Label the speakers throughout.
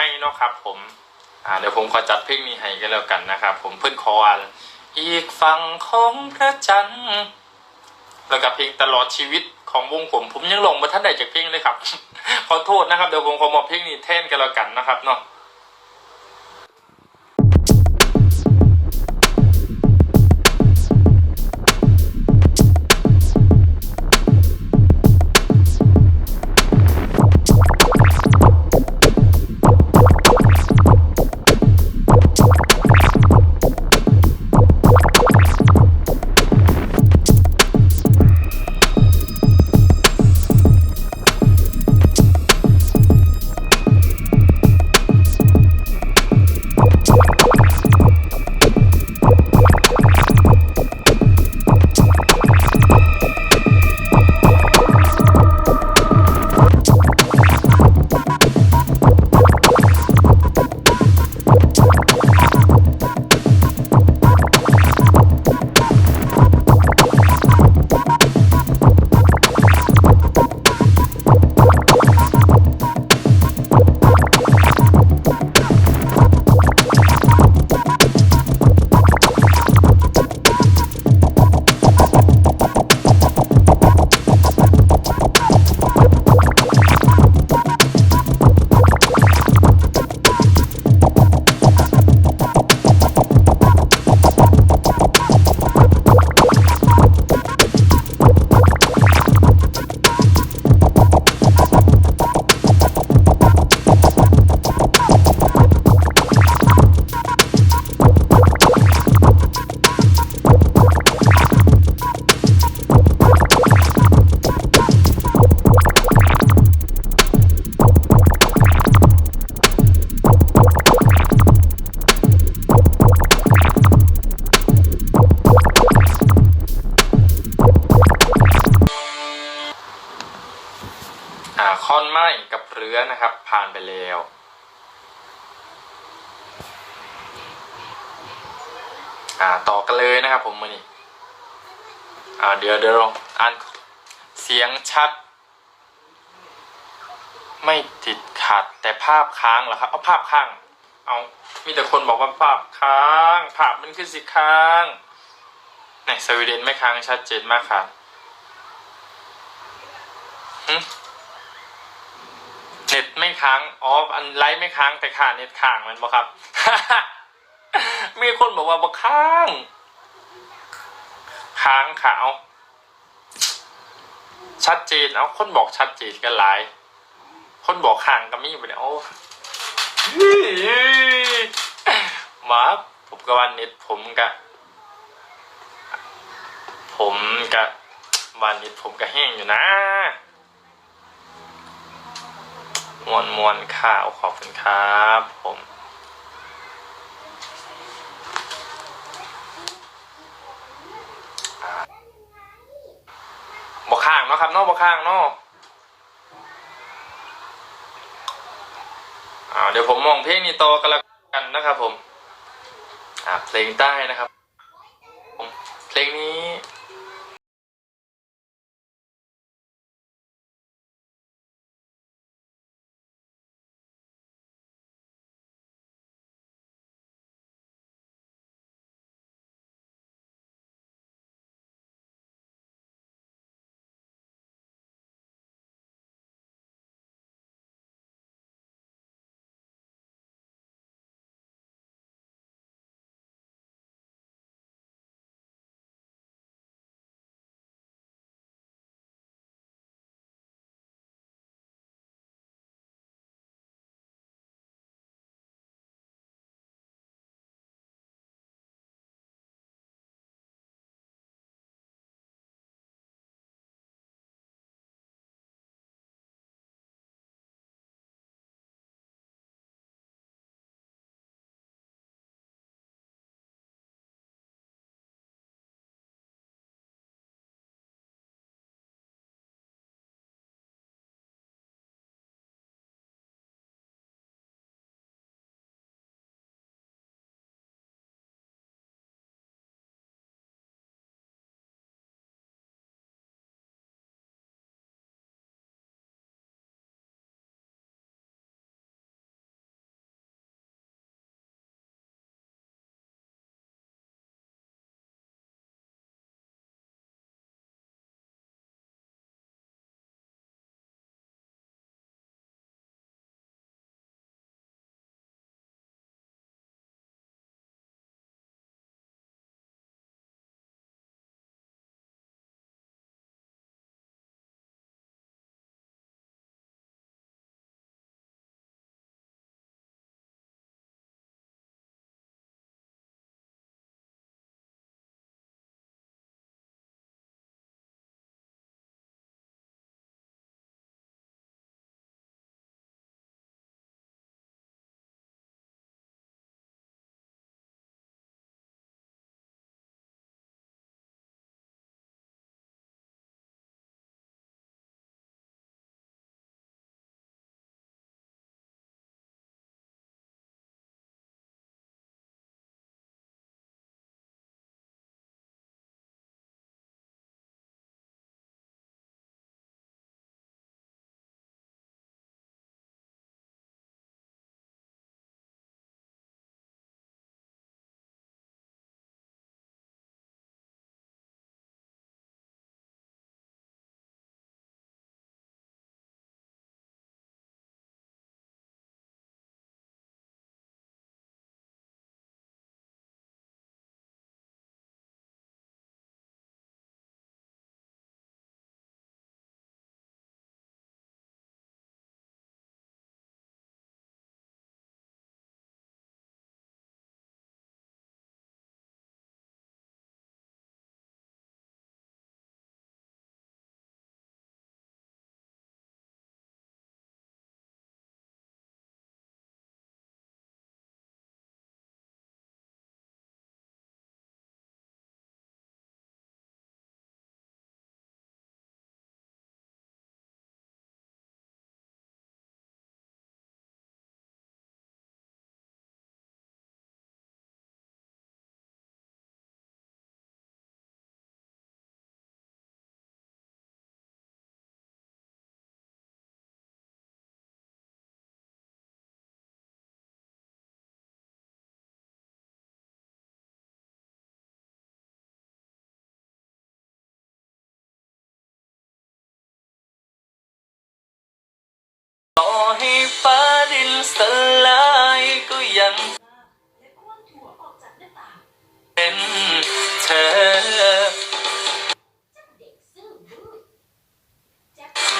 Speaker 1: ไม่เนาะครับ ผมอ่าเดี๋ยวผมขอจัดเพลงนี้ให้กันแล้วกันนะครับ ผมเพื่อนคอนอีกฝั่งของพระจันทร์แล้วกับเพลงตลอดชีวิตของวงผม ผมยังลงมาท่านใดจากเพลงเลยครับ ขอโทษนะครับเดี๋ยวผมขอมอบเพลงนี้แทนกันแล้วกันนะครับเนาะ ค่อนไม้กับเรือนะครับ ผ่านไปแล้วอ่าต่อกันเลยนะครับผมมานี่อ่าเดี๋ยวเดี๋ยวลองอ่านเสียงชัด ไม่ติดขัดแต่ภาพค้างเหรอครับเอาภาพค้าง เอามีแต่คนบอกว่าภาพค้าง ภาพมันคือสิค้างไหนสวีเดนไม่ค้างชัดเจนมากค่ะ น็ตไม่ค้างอ๋ออันไลฟ์ไม่ค้างแต่ขาเน็ตค้างมันบอกครับ มีคนบอกว่าบอกค้าง ค้างขาว ชัดเจนเอาคนบอกชัดเจนกันหลาย คนบอกค้างก็มีไปเนี่ยโอ้มาผมก็ว่าเน็ตผมกะผมกะวันเน็ตผมก็แห้งอยู่นะ มวนมวนข่าวขอบคุณครับผมบอข้างเนาะครับเนอกบอข้างเนาะอ่าเดี๋ยวผมมองเพลงนี้ต่อกันล้วกันนะครับผมเพลงใต้นะครับ เพลงนี้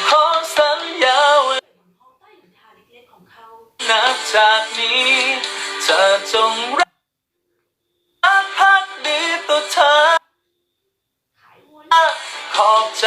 Speaker 1: ขอสัญญาว่านับจากนี้เธอจงรักพักดีตัวเธอขอบใจ